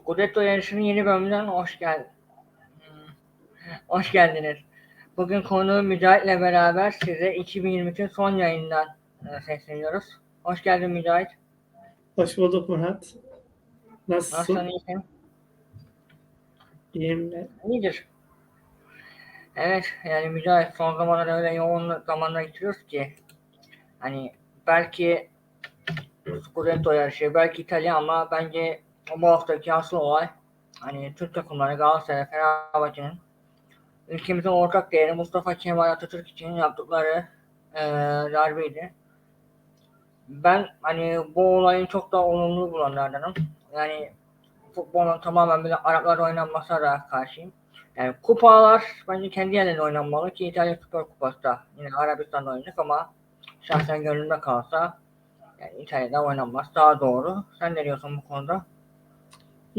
Scudetto yarışının yeni bölümünden hoş gel Hmm, hoş geldiniz. Bugün konu Mücahit'le beraber size 2023'ün son yayından e, sesleniyoruz. Hoş geldin Mücahit. Hoş bulduk Murat. Nasılsın? Nasılsın iyisin? İyiyim ben. İyidir. Evet yani Mücahit son zamanlarda öyle yoğun zamanlar geçiriyoruz ki hani belki Scudetto yarışı, belki İtalya ama bence bu haftaki asıl olay hani Türk takımları Galatasaray, Fenerbahçe'nin ülkemizin ortak değeri Mustafa Kemal Atatürk için yaptıkları e, darbeydi. Ben hani bu olayın çok da olumlu bulanlardanım. Yani futbolun tamamen böyle Araplar oynanmasına da karşıyım. Yani kupalar bence kendi yerlerinde oynanmalı ki İtalya Süper Kupası da yine Arabistan'da oynayacak ama şahsen gönlümde kalsa yani İtalya'da oynanmaz daha doğru. Sen ne diyorsun bu konuda?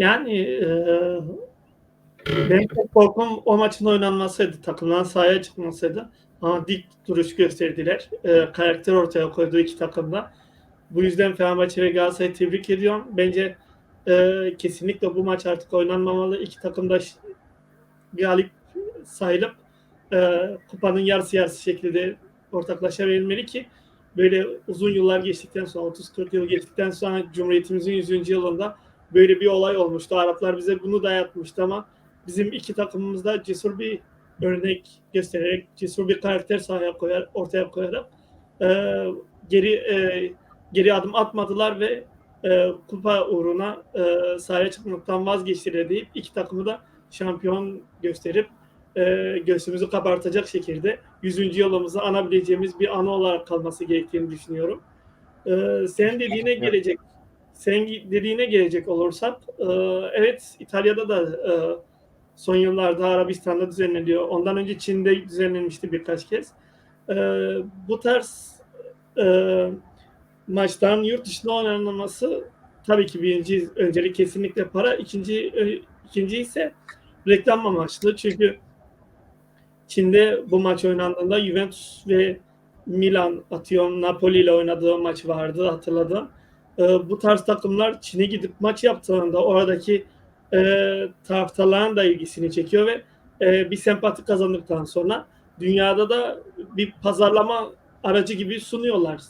Yani e, benim tek korkum o maçın oynanmasıydı. Takımdan sahaya çıkmasıydı. Ama dik duruş gösterdiler. E, karakter ortaya koydu iki takımda. Bu yüzden Fenerbahçe ve Galatasaray'ı tebrik ediyorum. Bence e, kesinlikle bu maç artık oynanmamalı. İki takım da galip sayılıp e, kupanın yarısı yarısı şekilde ortaklaşa verilmeli ki böyle uzun yıllar geçtikten sonra 30-40 yıl geçtikten sonra Cumhuriyetimizin 100. yılında böyle bir olay olmuştu. Araplar bize bunu dayatmıştı ama bizim iki takımımız da cesur bir örnek göstererek, cesur bir karakter sahaya koyar, ortaya koyarak e, geri e, geri adım atmadılar ve e, kupa uğruna e, sahaya çıkmaktan vazgeçtiler deyip iki takımı da şampiyon gösterip e, göğsümüzü kabartacak şekilde 100. yılımızı anabileceğimiz bir anı olarak kalması gerektiğini düşünüyorum. E, sen dediğine gelecek sen dediğine gelecek olursak e, evet İtalya'da da e, son yıllarda Arabistan'da düzenleniyor. Ondan önce Çin'de düzenlenmişti birkaç kez. E, bu tarz e, maçların yurt dışında oynanması tabii ki birinci öncelik kesinlikle para. İkinci ikinci ise reklam amaçlı. Çünkü Çin'de bu maç oynandığında Juventus ve Milan atıyorum Napoli ile oynadığı maç vardı hatırladım. Ee, bu tarz takımlar Çin'e gidip maç yaptığında oradaki e, taraftarların da ilgisini çekiyor ve e, bir sempati kazandıktan sonra dünyada da bir pazarlama aracı gibi sunuyorlar.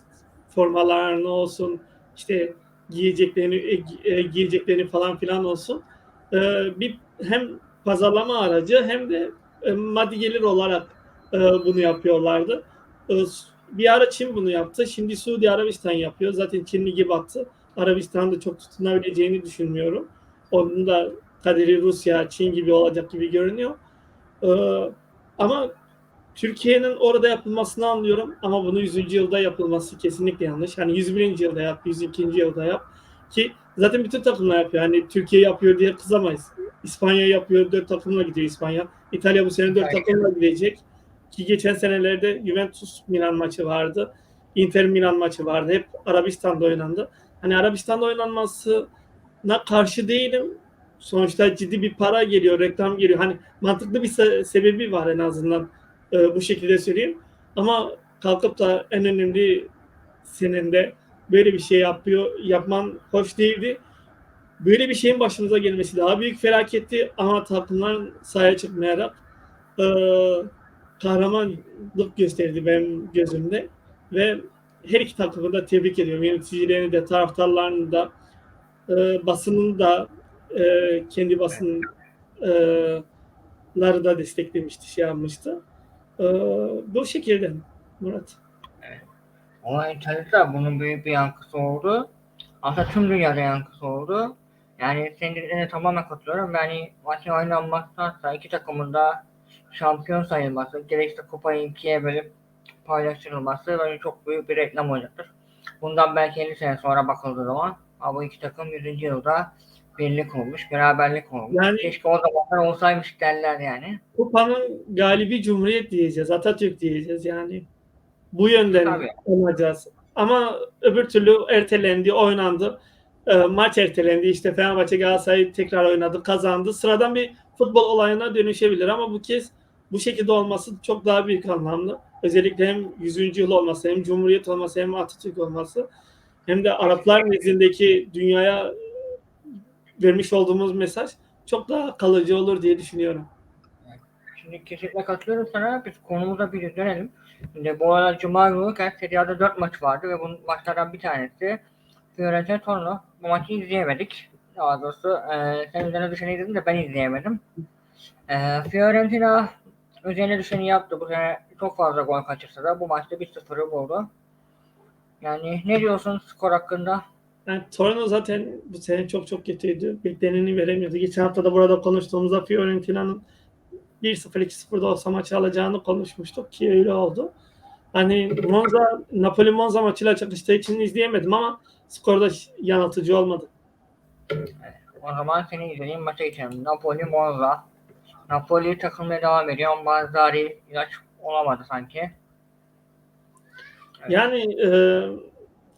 Formalarını olsun, işte giyeceklerini e, e, giyeceklerini falan filan olsun. Ee, bir hem pazarlama aracı hem de e, maddi gelir olarak e, bunu yapıyorlardı. E, bir ara Çin bunu yaptı. Şimdi Suudi Arabistan yapıyor. Zaten Çin ligi battı. Arabistan'da çok tutunabileceğini düşünmüyorum. Onun da kaderi Rusya, Çin gibi olacak gibi görünüyor. Ee, ama Türkiye'nin orada yapılmasını anlıyorum ama bunu 100. yılda yapılması kesinlikle yanlış. Hani 101. yılda yap, 102. yılda yap ki zaten bütün takımlar yapıyor. Hani Türkiye yapıyor diye kızamayız. İspanya yapıyor, dört takımla gidiyor İspanya. İtalya bu sene dört Aynen. takımla gidecek. Ki geçen senelerde Juventus Milan maçı vardı. Inter Milan maçı vardı. Hep Arabistan'da oynandı. Hani Arabistan'da oynanmasına karşı değilim. Sonuçta ciddi bir para geliyor, reklam geliyor. Hani mantıklı bir se- sebebi var en azından e, bu şekilde söyleyeyim. Ama kalkıp da en önemli senin de böyle bir şey yapıyor, yapman hoş değildi. Böyle bir şeyin başımıza gelmesi daha büyük felaketti ama takımlar sahaya çıkmayarak e, kahramanlık gösterdi benim gözümde ve her iki takımı da tebrik ediyorum. Yöneticilerini de, taraftarlarını da, e, basının da, e, kendi basınları da desteklemişti, şey yapmıştı. E, bu şekilde Murat. Ama İtalya'da bunun büyük bir yankısı oldu. Aslında tüm dünyada yankısı oldu. Yani senin dediklerine tamamen katılıyorum. Yani maçın oynanmaktansa iki takımın da şampiyon sayılması, gerekirse kupayı ikiye bölüp paylaştırılması bence çok büyük bir reklam olacaktır. Bundan belki 50 sene sonra bakıldığı zaman ama bu iki takım 100. yılda birlik olmuş, beraberlik olmuş. Yani- Keşke o zamanlar olsaymış derler yani. Kupanın galibi Cumhuriyet diyeceğiz, Atatürk diyeceğiz yani. Bu yönden Tabii. olacağız. Ama öbür türlü ertelendi, oynandı. E, maç ertelendi. İşte Fenerbahçe Galatasaray tekrar oynadı, kazandı. Sıradan bir futbol olayına dönüşebilir ama bu kez bu şekilde olması çok daha büyük anlamlı. Özellikle hem 100. yıl olması, hem Cumhuriyet olması, hem Atatürk olması hem de Araplar nezdindeki dünyaya vermiş olduğumuz mesaj çok daha kalıcı olur diye düşünüyorum. Şimdi kesinlikle katılıyorum sana. Biz konumuza bir dönelim. Şimdi bu arada Cuma günü Serie A'da 4 maç vardı ve bunun maçlardan bir tanesi Fiorentina. Bu maçı izleyemedik. Daha doğrusu e, sen üzerine düşeni izledin de ben izleyemedim. E, Fiorentina üzerine düşeni yaptı. Bu sene çok fazla gol kaçırsa da bu maçta 1-0'ı buldu. Yani ne diyorsun skor hakkında? Yani Torino zaten bu sene çok çok kötüydü. Bekleneni veremiyordu. Geçen hafta da burada konuştuğumuzda Fiorentina'nın 1-0 2-0'da olsa maçı alacağını konuşmuştuk ki öyle oldu. Hani Monza, Napoli Monza maçıyla çakıştığı için izleyemedim ama skorda yanıltıcı olmadı. O zaman seni izlediğim maça geçelim. Napoli Monza. Napoli takılmaya devam ediyor. Mazzari ilaç olamadı sanki. Yani e,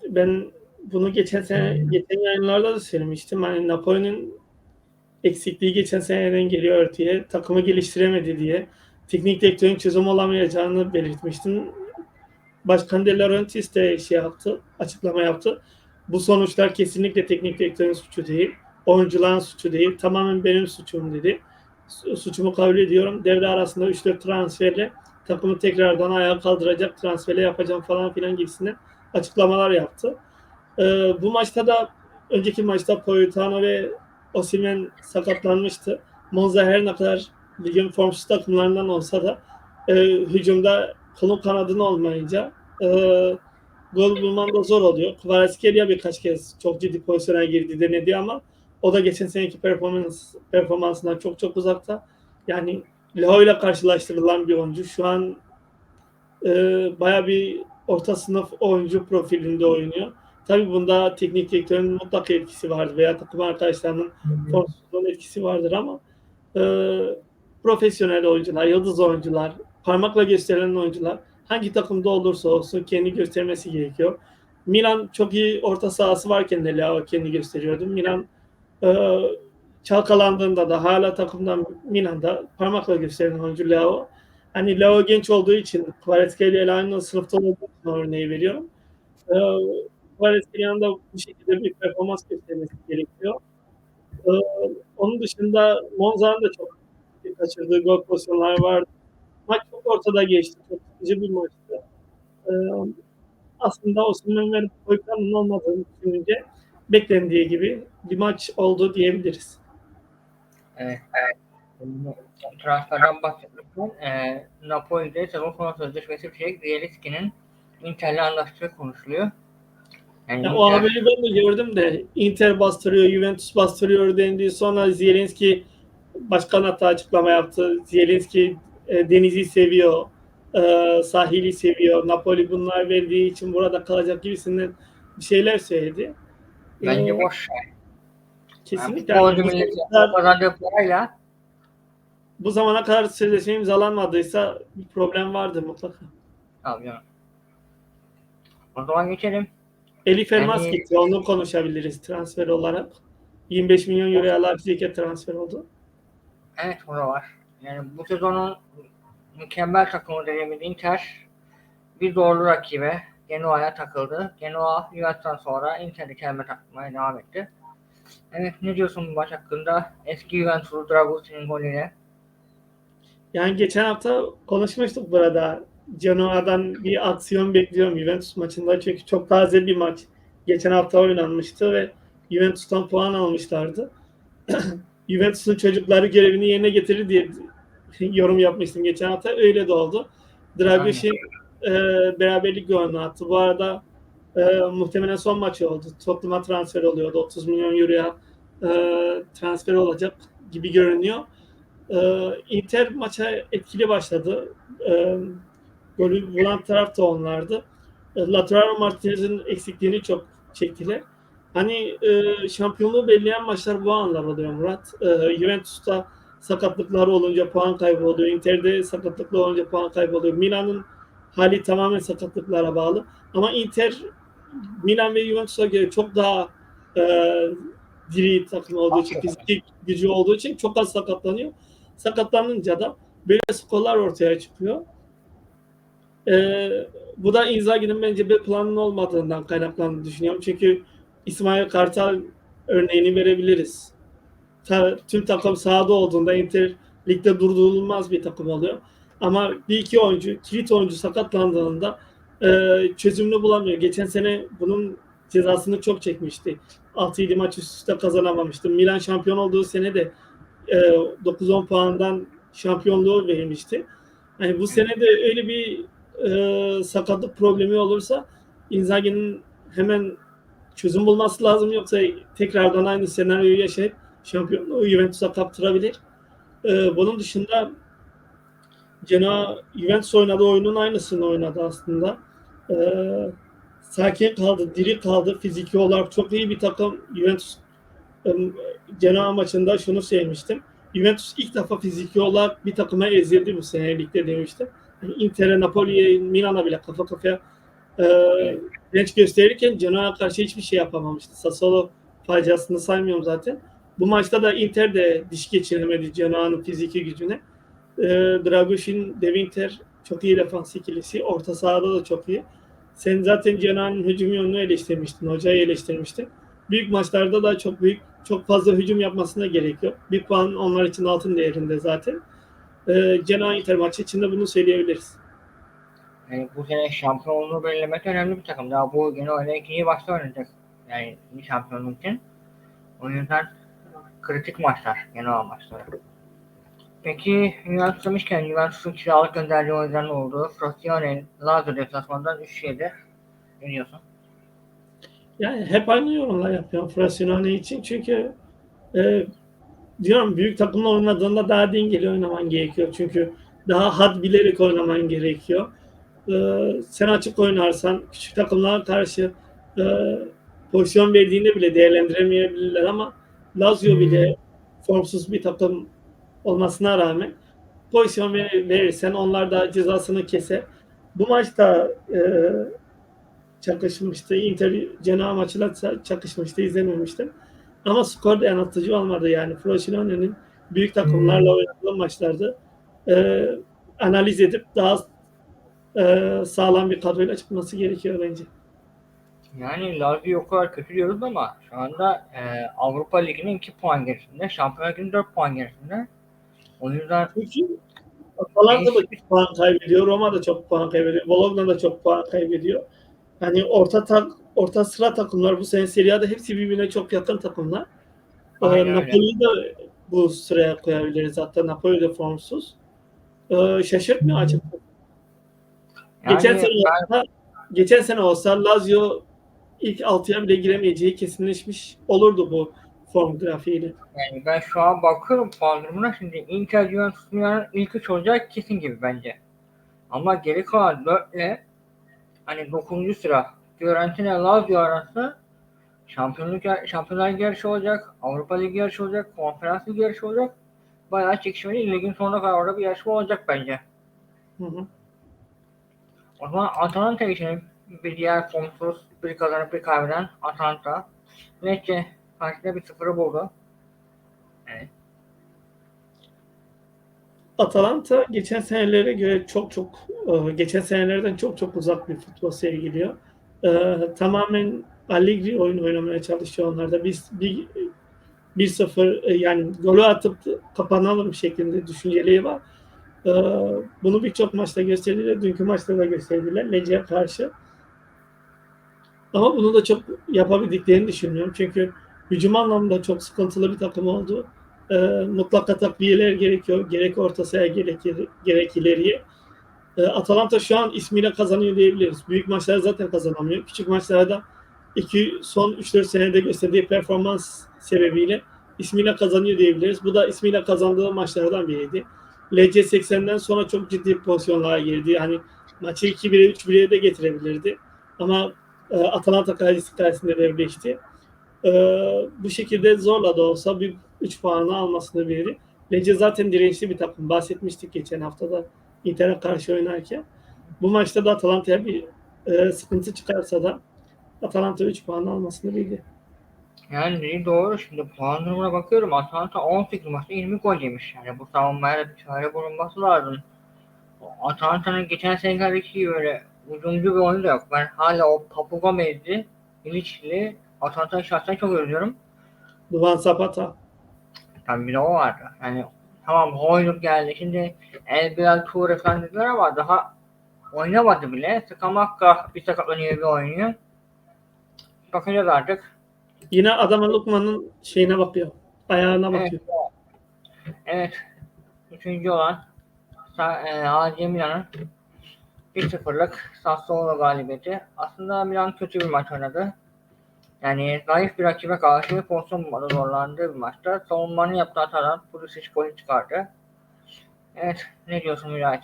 ben bunu geçen sene, geçen yayınlarda da söylemiştim. Hani Napoli'nin eksikliği geçen seneden geliyor diye, takımı geliştiremedi diye, teknik direktörün çözüm olamayacağını belirtmiştim. Başkan De Laurentiis de şey yaptı, açıklama yaptı. Bu sonuçlar kesinlikle teknik direktörün suçu değil, oyuncuların suçu değil, tamamen benim suçum dedi. Su- Suçumu kabul ediyorum. Devre arasında 3-4 transferle takımı tekrardan ayağa kaldıracak transferle yapacağım falan filan gibisinden açıklamalar yaptı. Ee, bu maçta da önceki maçta Poyetano ve Osimhen sakatlanmıştı. Monza her ne kadar ligin formsuz takımlarından olsa da e, hücumda kolun kanadın olmayınca e, gol bulman da zor oluyor. Kvaratskhelia birkaç kez çok ciddi pozisyona girdi denedi ama o da geçen seneki performans performansından çok çok uzakta. Yani Leo ile karşılaştırılan bir oyuncu. Şu an e, baya bir orta sınıf oyuncu profilinde oynuyor. Tabii bunda teknik direktörün mutlak etkisi vardır veya takım arkadaşlarının formsuzluğun etkisi vardır ama e, profesyonel oyuncular, yıldız oyuncular, parmakla gösterilen oyuncular hangi takımda olursa olsun kendi göstermesi gerekiyor. Milan çok iyi orta sahası varken de Leo kendi gösteriyordu. Milan e, çalkalandığında da hala takımdan Milan'da parmakla gösterilen oyuncu Leo. Hani Leo genç olduğu için Kvaratskhelia ile aynı sınıfta olduğu örneği veriyorum. E, Kvaratskelia'nın da bu şekilde bir performans göstermesi gerekiyor. E, onun dışında Monza'nın da çok kaçırdığı gol pozisyonlar vardı. Maç çok ortada geçti. Çok sıkıcı bir maçtı. E, aslında Osman ve Koykan'ın olmadığını düşününce beklendiği gibi bir maç oldu diyebiliriz. Evet. evet. Transferden bahsetmişken e, Napoli'de sezon sonu sözleşmesi bitecek Zielinski'nin Inter'le anlaştığı konuşuluyor. Yani Ya o Inter- haberi ben de gördüm de Inter bastırıyor, Juventus bastırıyor denildi. Sonra Zielinski başkan hatta açıklama yaptı. Zielinski e, denizi seviyor, e, sahili seviyor. Napoli bunlar verdiği için burada kalacak gibisinden bir şeyler söyledi. Bence E, boş. Kesinlikle. Yani, bu, kadar, kazandığı parayla bu zamana kadar sözleşme imzalanmadıysa bir problem vardır mutlaka. Abi canım. O zaman geçelim. Elif Elmas Yani- gitti. Onu konuşabiliriz transfer olarak. 25 milyon euroya Leipzig'e transfer oldu. Evet o da var. Yani bu sezonun mükemmel takımı dediğimiz Inter bir zorlu rakibe Genoa'ya takıldı. Genoa Juventus'tan sonra Inter'i kendine takmaya devam etti. Evet ne diyorsun bu maç hakkında? Eski Juventus'lu Dragos'un golüyle. Yani geçen hafta konuşmuştuk burada. Genoa'dan bir aksiyon bekliyorum Juventus maçında çünkü çok taze bir maç. Geçen hafta oynanmıştı ve Juventus'tan puan almışlardı. Juventus'un çocukları görevini yerine getirir diye yorum yapmıştım geçen hafta. Öyle de oldu. Dragoşin e, beraberlik golünü attı. Bu arada e, muhtemelen son maçı oldu. Tottenham'a transfer oluyordu. 30 milyon euroya e, transfer olacak gibi görünüyor. Ee, Inter maça etkili başladı. Ee, golü vuran taraf da onlardı. Ee, Lautaro Martinez'in eksikliğini çok çektiler. Hani e, şampiyonluğu belirleyen maçlar bu anlar oluyor Murat. Ee, Juventus'ta sakatlıklar olunca puan kaybı oluyor. Inter'de sakatlıklar olunca puan kaybı oluyor. Milan'ın hali tamamen sakatlıklara bağlı. Ama Inter Milan ve Juventus'a göre çok daha e, diri takım olduğu için, fizik gücü olduğu için çok az sakatlanıyor. Sakatlanınca da böyle skorlar ortaya çıkıyor. Ee, bu da Inzaghi'nin bence bir planın olmadığından kaynaklandığını düşünüyorum. Çünkü İsmail Kartal örneğini verebiliriz. ta- tüm takım sahada olduğunda Inter ligde durdurulmaz bir takım oluyor. Ama bir iki oyuncu, kilit oyuncu sakatlandığında e, çözümünü bulamıyor. Geçen sene bunun cezasını çok çekmişti. 6-7 maç üst üste kazanamamıştı. Milan şampiyon olduğu sene de e, 9-10 puandan şampiyonluğu verilmişti. Yani bu sene de öyle bir e, sakatlık problemi olursa Inzaghi'nin hemen çözüm bulması lazım yoksa tekrardan aynı senaryoyu yaşayıp şampiyonluğu Juventus'a kaptırabilir. E, bunun dışında Genoa Juventus oynadığı oyunun aynısını oynadı aslında. E, sakin kaldı, diri kaldı. Fiziki olarak çok iyi bir takım. Juventus e, maçında şunu sevmiştim. Juventus ilk defa fiziki olarak bir takıma ezildi bu sene ligde demiştim. Yani Inter'e, Napoli'ye, Milan'a bile kafa kafaya e, genç gösterirken Genoa'ya karşı hiçbir şey yapamamıştı. Sassuolo faciasını saymıyorum zaten. Bu maçta da Inter de diş geçiremedi Genoa'nın fiziki gücüne. E, Dragoshin, De Winter çok iyi defans ikilisi. Orta sahada da çok iyi. Sen zaten Genoa'nın hücum yönünü eleştirmiştin. Hocayı eleştirmiştin. Büyük maçlarda da çok büyük çok fazla hücum yapmasına gerek yok. Bir puan onlar için altın değerinde zaten. E, Genoa Inter maçı için de bunu söyleyebiliriz. Yani bu sene şampiyonluğu belirlemek önemli bir takım. Daha bu yine öyle ikinci başta oynayacak. Yani şampiyonluk için. O yüzden kritik maçlar. Genel maçları. Peki Juventus demişken Juventus'un kiralık gönderdiği oyuncuların olduğu Frosinone Lazio deplasmanından 3-7 ne diyorsun? Yani hep aynı yorumlar yapıyorum Frosinone için çünkü e, diyorum büyük takımla oynadığında daha dengeli oynaman gerekiyor. Çünkü daha had bilerek oynaman gerekiyor. E, sen açık oynarsan küçük takımlara karşı e, pozisyon verdiğinde bile değerlendiremeyebilirler ama Lazio bile formsuz bir takım olmasına rağmen pozisyon ver- verirsen onlar da cezasını keser. Bu maçta e, çakışmıştı. Inter Genoa maçıyla ça- çakışmıştı. izlememiştim. Ama skor da yanıltıcı olmadı yani. Frosinone'nin büyük takımlarla oynadığı maçlarda e, analiz edip daha e, sağlam bir kadroyla çıkması gerekiyor bence. Yani Lazio o kadar kötü diyoruz ama şu anda e, Avrupa Ligi'nin 2 puan gerisinde, Şampiyonlar Ligi'nin 4 puan gerisinde. O yüzden Çünkü Atalanta da çok puan kaybediyor. Roma da çok puan kaybediyor. Bologna da çok puan kaybediyor. Yani orta tak, orta sıra takımlar bu sene Serie A'da hepsi birbirine çok yakın takımlar. Ee, Aynen. Napoli'yi de bu sıraya koyabiliriz. Hatta Napoli de formsuz. Ee, şaşırtmıyor açıkçası. yani geçen sene ben, olsa, geçen sene olsa Lazio ilk altıya bile giremeyeceği kesinleşmiş olurdu bu form grafiğiyle. yani ben şu an bakıyorum puan durumuna şimdi Inter Juventus Milan'ın ilk üç olacak kesin gibi bence. Ama geri kalan 4 ile hani 9. sıra Fiorentina Lazio arası şampiyonluk şampiyonlar yarışı olacak, Avrupa Ligi yarışı olacak, konferans ligi yarışı olacak. Bayağı çekişmeli ligin sonuna kadar orada bir yarışma olacak bence. Hı hı. O zaman Atalanta için bir diğer formsuz, bir kazanıp bir kaybeden Atalanta. Lecce karşısında bir sıfırı buldu. Evet. Atalanta geçen senelere göre çok çok e, geçen senelerden çok çok uzak bir futbol sergiliyor. E, tamamen Allegri oyun oynamaya çalışıyor onlar da. Biz bir 1-0 e, yani golü atıp kapanalım şeklinde düşünceliği var. Bunu birçok maçta gösterdiler. Dünkü maçta da gösterdiler. Lecce'ye karşı. Ama bunu da çok yapabildiklerini düşünüyorum. Çünkü hücum anlamında çok sıkıntılı bir takım oldu. E, mutlaka takviyeler gerekiyor. Gerek orta sahaya gerek, gerek ileriye. E, Atalanta şu an ismiyle kazanıyor diyebiliriz. Büyük maçları zaten kazanamıyor. Küçük maçlarda iki son 3-4 senede gösterdiği performans sebebiyle ismiyle kazanıyor diyebiliriz. Bu da ismiyle kazandığı maçlardan biriydi. LC 80'den sonra çok ciddi pozisyonlara girdi. Hani maçı 2-1'e 3-1'e de getirebilirdi. Ama e, Atalanta kalecisi karşısında devleşti. E, bu şekilde zorla da olsa bir 3 puanı almasını verir. Lecce zaten dirençli bir takım. Bahsetmiştik geçen haftada Inter'e karşı oynarken. Bu maçta da Atalanta'ya bir e, sıkıntı çıkarsa da Atalanta 3 puan almasını bildi. Yani dediğin doğru. Şimdi puan durumuna bakıyorum. Atalanta 18 maçta 20 gol yemiş. Yani bu savunmaya da bir çare bulunması lazım. Atalanta'nın geçen senelerdeki böyle uzuncu bir oyunu da yok. Ben hala o Papu Gomez'li, İliçli, Atalanta'yı şahsen çok özlüyorum. Duvan Zapata. Tabii bir de o vardı. Yani tamam Hoyluk geldi. Şimdi El Bilal Toure falan dediler ama daha oynamadı bile. Skamakka bir sakatlanıyor bir oynuyor. Bakacağız artık. Yine adama Lukman'ın şeyine bakıyor. Ayağına Evet. bakıyor. Evet. Üçüncü olan e, AC Milan'ın 1-0'lık Sassuolo galibiyeti. Aslında Milan kötü bir maç oynadı. Yani zayıf bir rakibe karşı pozisyon bulmada zorlandığı bir maçta. Savunmanın yaptığı hatadan Pulisic golü çıkardı. Evet. Ne diyorsun Mülayit?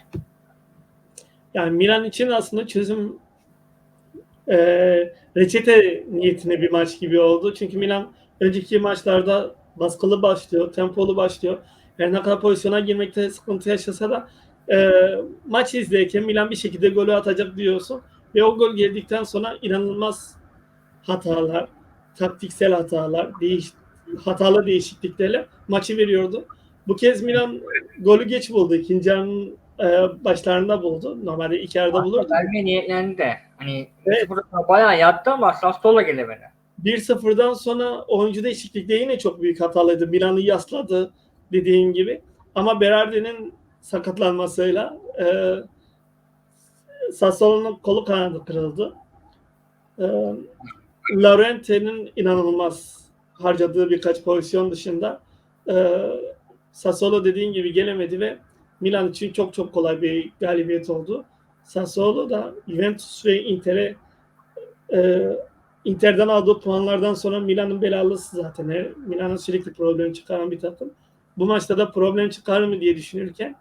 Yani Milan için aslında çözüm e, reçete niyetine bir maç gibi oldu. Çünkü Milan önceki maçlarda baskılı başlıyor, tempolu başlıyor. Her ne kadar pozisyona girmekte sıkıntı yaşasa da e, maç izlerken Milan bir şekilde golü atacak diyorsun. Ve o gol geldikten sonra inanılmaz hatalar, taktiksel hatalar, değiş, hatalı değişikliklerle maçı veriyordu. Bu kez Milan golü geç buldu. İkinci yarının e, başlarında buldu. Normalde iki yarıda bulurdu. Vermeye niyetlendi de. Hani Evet. 0'da bayağı yattı ama Sassuolo gelemedi. 1-0'dan sonra oyuncu değişiklikte yine çok büyük hatalıydı. Milan'ı yasladı dediğim gibi. Ama Berardi'nin sakatlanmasıyla e, Sassuolo'nun kolu kanadı kırıldı. E, Laurente'nin inanılmaz harcadığı birkaç pozisyon dışında e, Sassuolo dediğin gibi gelemedi ve Milan için çok çok kolay bir galibiyet oldu. Sassuolo da Juventus ve Inter'e e, Inter'den aldığı puanlardan sonra Milan'ın belalısı zaten. E, Milan'ın sürekli problem çıkaran bir takım. Bu maçta da problem çıkar mı diye düşünürken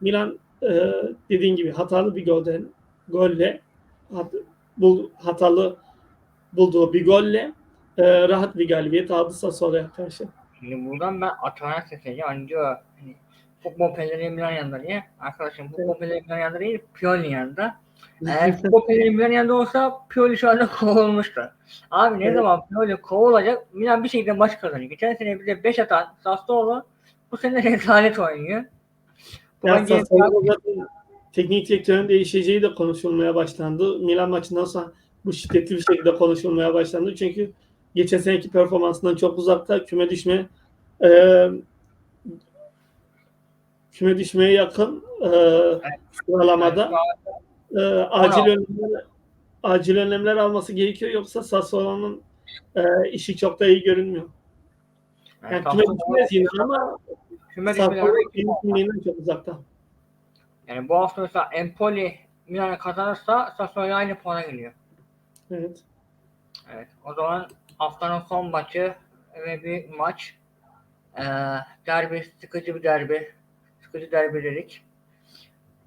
Milan e, dediğin gibi hatalı bir golden golle hat, bu hatalı bulduğu bir golle e, rahat bir galibiyet aldı Sassuolo'ya karşı. Şimdi buradan ben Atahan'a. Hani diyor hani, futbol peleri Milan yanında diye. Arkadaşım futbol peleri Milan yanında değil, Pioli yanında. Eğer futbol peleri Milan yanında olsa Pioli şu anda kovulmuştu. Abi ne Evet. zaman Pioli kovulacak Milan bir şekilde maç kazanıyor. Geçen sene bize 5 atan Sassuolo bu sene rezalet oynuyor. Bu Ya bence- Sassuolo zaten teknik direktörün değişeceği de konuşulmaya başlandı. Milan maçından sonra bu şiddetli bir şekilde konuşulmaya başlandı. Çünkü geçen seneki performansından çok uzakta küme düşme e, küme düşmeye yakın e, sıralamada e, acil önlemler acil önlemler alması gerekiyor yoksa Sassuolo'nun e, işi çok da iyi görünmüyor. Yani Yani küme düşmez yine ama küme kimliğinden çok uzakta. Yani bu hafta mesela Empoli Milan'a kazanırsa Sassuolo aynı puana geliyor. Evet. Evet. O zaman haftanın son maçı ve bir maç. Ee, derbi, sıkıcı bir derbi. Sıkıcı derbi dedik.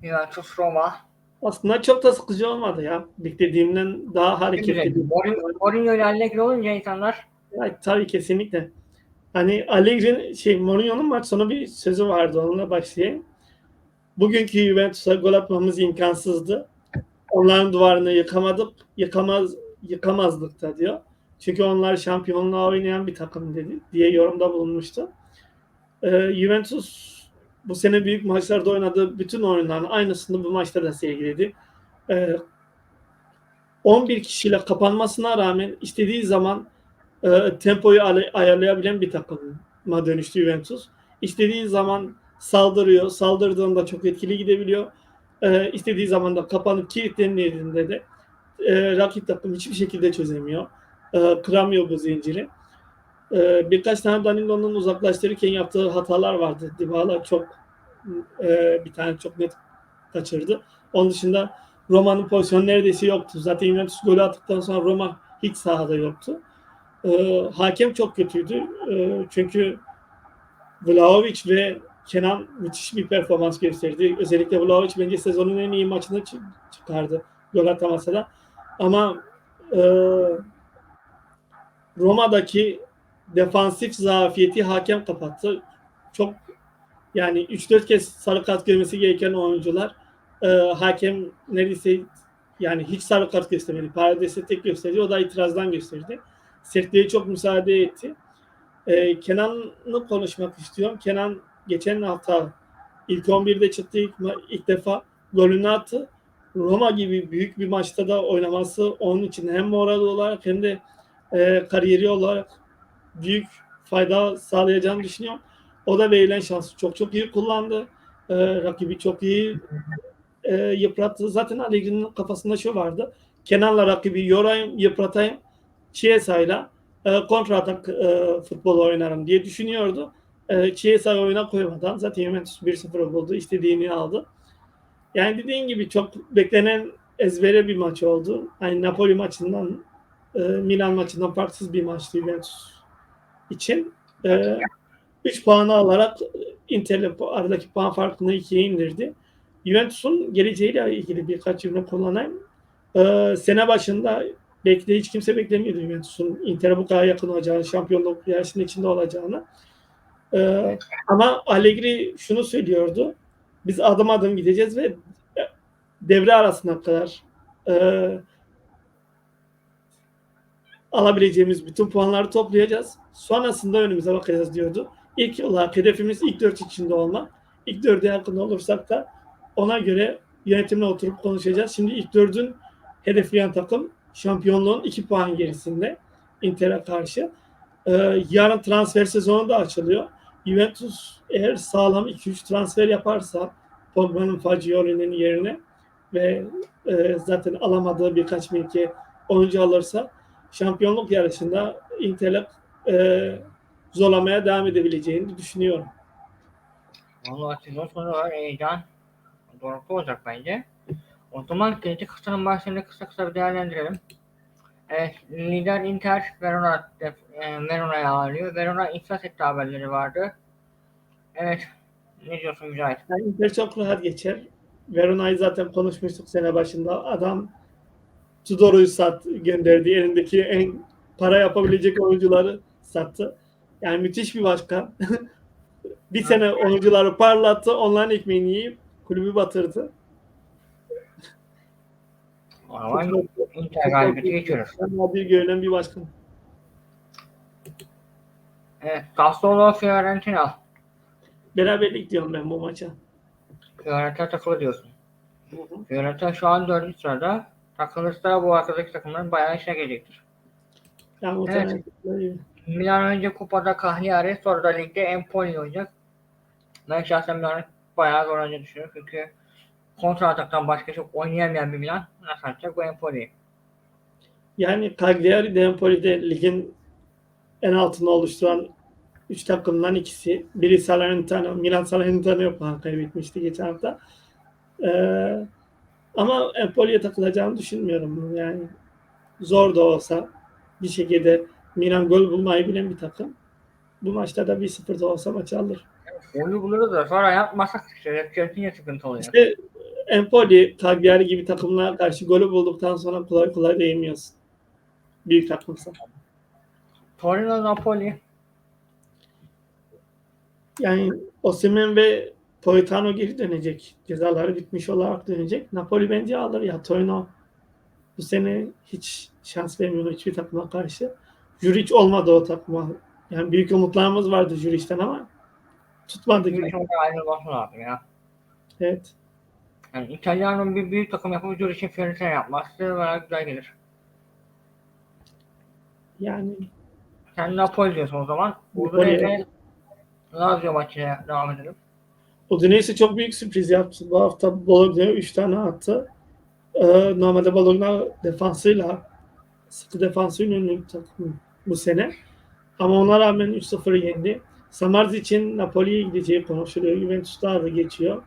Juventus Roma. Aslında çok da sıkıcı olmadı ya. Beklediğimden daha hareketli. Mourinho, Mourinho ile Allegri olunca insanlar Ya, tabii kesinlikle. Hani Allegri'nin şey Mourinho'nun maç sonu bir sözü vardı onunla başlayayım. Bugünkü Juventus'a gol atmamız imkansızdı. Onların duvarını yıkamadık, yıkamaz yıkamazdık da diyor. Çünkü onlar şampiyonluğa oynayan bir takım dedi diye yorumda bulunmuştu. Ee, Juventus bu sene büyük maçlarda oynadığı bütün oyunların aynısını bu maçta da sergiledi. Ee, 11 kişiyle kapanmasına rağmen istediği zaman e, tempoyu ay- ayarlayabilen bir takıma dönüştü Juventus. İstediği zaman saldırıyor. Saldırdığında çok etkili gidebiliyor. E, istediği zaman da kapanıp kilitlendiğinde de e, rakip takım hiçbir şekilde çözemiyor. E, kıramıyor bu zinciri. E, birkaç tane Danilo'nun uzaklaştırırken yaptığı hatalar vardı. Dybala çok e, bir tane çok net kaçırdı. Onun dışında Roma'nın pozisyonu neredeyse yoktu. Zaten Juventus golü attıktan sonra Roma hiç sahada yoktu. Ee, hakem çok kötüydü. Ee, çünkü Vlahovic ve Kenan müthiş bir performans gösterdi. Özellikle Vlahovic bence sezonun en iyi maçını çı- çıkardı. Gol atamasa da. Ama e, Roma'daki defansif zafiyeti hakem kapattı. Çok yani 3-4 kez sarı kart görmesi gereken oyuncular e, hakem neredeyse yani hiç sarı kart göstermedi. Parades'e tek gösterdi. O da itirazdan gösterdi. Sertliğe çok müsaade etti. Ee, Kenan'ı konuşmak istiyorum. Kenan geçen hafta ilk 11'de çıktı ilk, ilk defa golünü attı. Roma gibi büyük bir maçta da oynaması onun için hem moral olarak hem de e, kariyeri olarak büyük fayda sağlayacağını düşünüyorum. O da verilen şansı çok çok iyi kullandı. Ee, rakibi çok iyi e, yıprattı. Zaten Allegri'nin kafasında şu vardı. Kenan'la rakibi yorayım, yıpratayım. Chiesa'yla e, kontra atak e, futbol oynarım diye düşünüyordu. E, Chiesa'yı oyuna koymadan zaten Juventus 1-0 buldu. istediğini aldı. Yani dediğin gibi çok beklenen ezbere bir maç oldu. Hani Napoli maçından e, Milan maçından farksız bir maçtı Juventus için. 3 puanı alarak Inter'le aradaki puan farkını ikiye indirdi. Juventus'un geleceğiyle ilgili birkaç cümle kullanayım. Ee, sene başında belki de hiç kimse beklemiyordu Juventus'un Inter'e bu kadar yakın olacağını, şampiyonluk yarışının içinde olacağını. Ee, ama Allegri şunu söylüyordu. Biz adım adım gideceğiz ve devre arasına kadar e, alabileceğimiz bütün puanları toplayacağız. Sonrasında önümüze bakacağız diyordu. İlk olarak hedefimiz ilk dört içinde olmak. İlk dörde yakın olursak da ona göre yönetimle oturup konuşacağız. Şimdi ilk dördün hedefleyen takım şampiyonluğun iki puan gerisinde Inter'e karşı. Ee, yarın transfer sezonu da açılıyor. Juventus eğer sağlam 2-3 transfer yaparsa Pogba'nın Fagioli'nin yerine ve e, zaten alamadığı birkaç mevki oyuncu alırsa şampiyonluk yarışında Inter'le e, zorlamaya devam edebileceğini düşünüyorum. Vallahi sezon sonu var heyecan doruklu olacak bence. O zaman kritik kısmının başlarını kısa kısa bir değerlendirelim. Evet, lider Inter Verona e, Verona'yı ağırlıyor. Verona iflas etti haberleri vardı. Evet. Ne diyorsun Mücahit? Yani Inter çok rahat geçer. Verona'yı zaten konuşmuştuk sene başında. Adam Tudor'u sat gönderdi. Elindeki en para yapabilecek oyuncuları sattı. Yani müthiş bir başkan. bir sene oyuncuları parlattı. Onların ekmeğini yiyip kulübü batırdı. O zaman Inter galibiyeti geçiyoruz. Nadir görülen bir başkan. Evet. Sassuolo Fiorentina. Beraberlik diyorum ben bu maça. Fiorentina takılı diyorsun. Fiorentina şu an dördüncü sırada. Takılırsa bu arkadaki takımların bayağı işine gelecektir. Yani muhtemelen Milan önce kupada Cagliari sonra da ligde Empoli oynayacak. Ben şahsen Milan'ı bayağı zor önce düşünüyorum çünkü kontra ataktan başka çok oynayamayan bir Milan nasıl atacak bu Empoli'yi? Yani Cagliari de Empoli'de ligin en altını oluşturan 3 takımdan ikisi. Biri Salernitana, Milan Salernitana puan kaybetmişti geçen hafta. Ee, ama Empoli'ye takılacağını düşünmüyorum. Yani zor da olsa bir şekilde Milan gol bulmayı bilen bir takım. Bu maçta da 1-0 da olsa maçı alır. Golü buluruz da sonra yapmasak işte Fiorentina sıkıntı oluyor. İşte Empoli, Cagliari gibi takımlara karşı golü bulduktan sonra kolay kolay değmiyorsun. Büyük takımsa. Torino Napoli. Yani Osimhen ve Politano geri dönecek. Cezaları bitmiş olarak dönecek. Napoli bence alır ya. Torino bu sene hiç şans vermiyor hiçbir takıma karşı. Juric olmadı o takıma. Yani büyük umutlarımız vardı Juric'ten ama tutmadı de ayrılması lazım ya. Evet. Yani İtalyan'ın bir büyük takım yapıp Juric'in Fiorentina yapması bana güzel gelir. Yani Sen Napoli diyorsun o zaman. İle Lazio maçına devam edelim. Udinese çok büyük sürpriz yaptı. Bu hafta Bologna 3 tane attı. Ee, normalde Bologna defansıyla sıkı defansıyla ünlü bir takım bu sene. Ama ona rağmen 3-0 yendi. Samarz için Napoli'ye gideceği konuşuluyor. Juventus daha da geçiyor.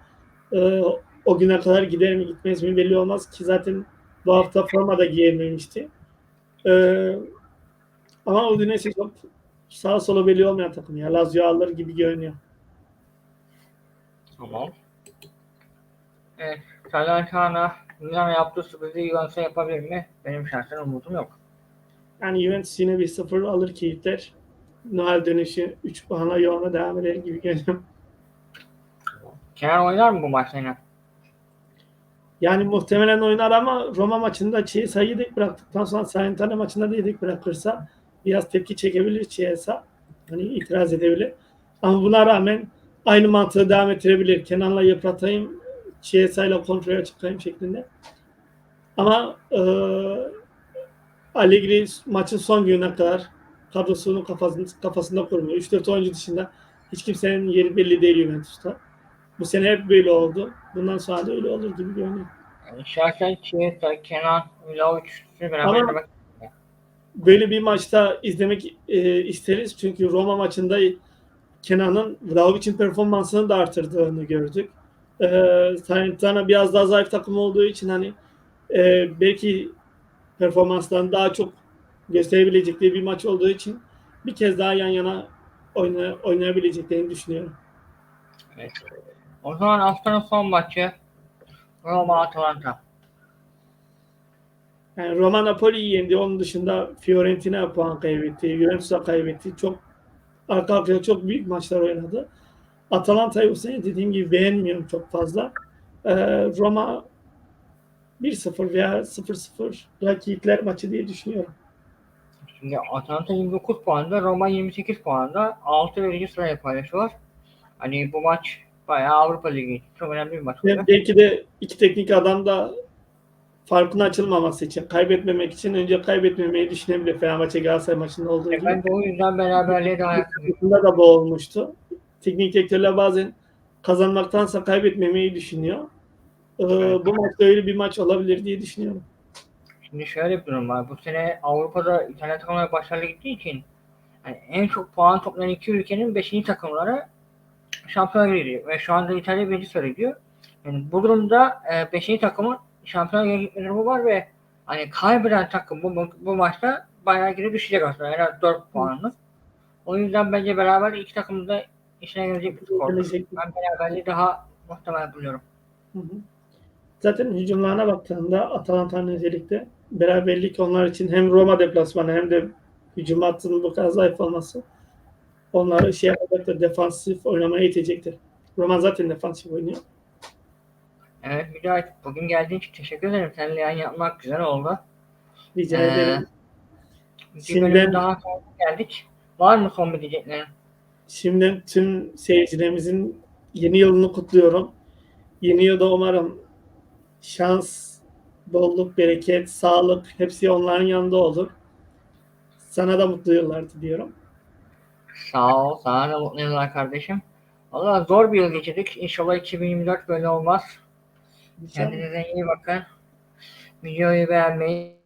Ee, o güne kadar gider mi gitmez mi belli olmaz ki zaten bu hafta forma da giyememişti. Ee, ama Udinese çok sağa sola belli olmayan takım ya. Lazio alır gibi görünüyor. Tamam. Evet. Salernitana Milan yaptığı sürprizi Juventus'a yapabilir mi? Benim şahsen umudum yok. Yani Juventus yine bir 0 alır keyifler. Noel dönüşü 3 puanla yoluna devam eder gibi geliyor. Kenan oynar mı bu maçta yine? Yani muhtemelen oynar ama Roma maçında Chiesa yedek bıraktıktan sonra Salernitana maçında da yedek bırakırsa biraz tepki çekebilir Chiesa. Hani itiraz edebilir. Ama buna rağmen aynı mantığı devam ettirebilir. Kenan'la yıpratayım, Chiesa ile kontrole çıkayım şeklinde. Ama e, Allegri maçın son gününe kadar kadrosunu kafasında, kafasında kurmuyor. 3-4 oyuncu dışında Hiç kimsenin yeri belli değil Juventus'ta. Bu sene hep böyle oldu. Bundan sonra da öyle olur gibi görünüyor. Yani şahsen Chiesa, Kenan, Vlahovic beraber Ama- izlemek Böyle bir maçta izlemek e, isteriz. Çünkü Roma maçında Kenan'ın Vlahovic'in performansını da artırdığını gördük. E, Salernitana biraz daha zayıf takım olduğu için hani e, belki performanslarını daha çok gösterebilecekleri bir maç olduğu için bir kez daha yan yana oyna, oynayabileceklerini düşünüyorum. Evet. O zaman haftanın son maçı Roma Atalanta. Yani Roma Napoli'yi yendi. Onun dışında Fiorentina puan kaybetti. Juventus'a kaybetti. Çok arka arkaya çok büyük maçlar oynadı. Atalanta'yı bu sene dediğim gibi beğenmiyorum çok fazla. Ee, Roma 1-0 veya 0-0 rakipler maçı diye düşünüyorum. Şimdi Atalanta 29 puanda, Roma 28 puanda. 6 ve 7. sıraya paylaşıyorlar. Hani bu maç bayağı Avrupa Ligi için çok önemli bir maç olacak. belki de iki teknik adam da farkın açılmaması için, kaybetmemek için önce kaybetmemeyi düşünebilir Fenerbahçe Galatasaray maçında olduğu gibi. Ben de o yüzden beraberliğe daha yakın. Bunda da bu olmuştu. Teknik direktörler bazen kazanmaktansa kaybetmemeyi düşünüyor. Ee, bu maç da öyle bir maç olabilir diye düşünüyorum. Şimdi şöyle bir durum var. Bu sene Avrupa'da İtalyan takımları başarılı gittiği için yani en çok puan toplayan iki ülkenin 5. takımları şampiyona gidiyor. Ve şu anda İtalya 1. sıraya gidiyor. Yani bu durumda 5. takımın şampiyona gitme durumu var ve hani kaybeden takım bu, bu, maçta bayağı geri düşecek aslında. En az 4 puanlık. O yüzden bence beraber iki takım da işine gelecek bir skor. Ben beraberliği daha muhtemel buluyorum. Hı hı. Zaten hücumlarına baktığında Atalanta'nın özellikle beraberlik onlar için hem Roma deplasmanı hem de hücum hattının bu kadar zayıf olması onları şey yapacaktır, defansif oynamaya itecektir. Roma zaten defansif oynuyor. Evet Mücahit bugün geldiğin için teşekkür ederim. Seninle yayın yapmak güzel oldu. Rica Ee, ederim. Bir bölüm daha geldik. Var mı son bir diyeceklerin? Şimdiden tüm seyircilerimizin yeni yılını kutluyorum. Yeni yılda umarım şans, bolluk, bereket, sağlık hepsi onların yanında olur. Sana da mutlu yıllar diliyorum. Sağ ol. Sana da mutlu yıllar kardeşim. Valla zor bir yıl geçirdik. İnşallah 2024 böyle olmaz. İnşallah. Kendinize iyi bakın. Videoyu beğenmeyi,